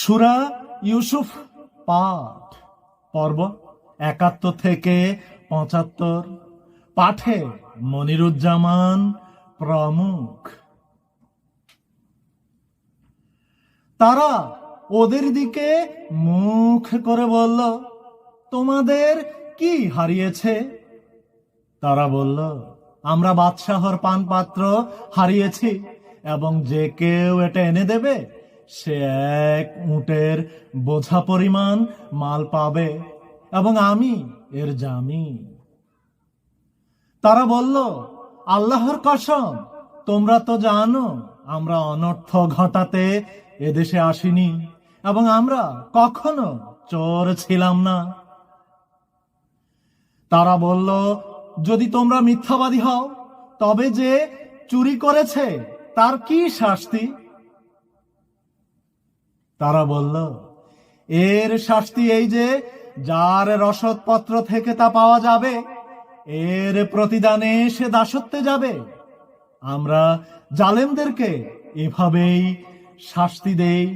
সুরা ইউসুফ পাঠ, পর্ব একাত্তর থেকে পঁচাত্তর। পাঠে মনিরুজ্জামান প্রমুখ। তারা ওদের দিকে মুখ করে বলল, তোমাদের কি হারিয়েছে? তারা বলল, আমরা বাদশাহর পানপাত্র হারিয়েছি এবং যে কেউ এটা এনে দেবে সে এক উটের বোঝা পরিমাণ মাল পাবে এবং আমি এর জামি তারা বলল, আল্লাহর কসম, তোমরা তো জানো, আমরা অনর্থ ঘটাতে এদেশে আসিনি এবং আমরা কখনো চোর ছিলাম না। তারা বলল, যদি তোমরা মিথ্যাবাদী হও, তবে যে চুরি করেছে, তার কি শাস্তি? তারা বলল, এর শাস্তি এই যে, যার রসদপত্র থেকে তা পাওয়া যাবে, এর প্রতিদানে সে দাসত্বে যাবে। আমরা জালেমদেরকে এভাবেই শাস্তি দেই।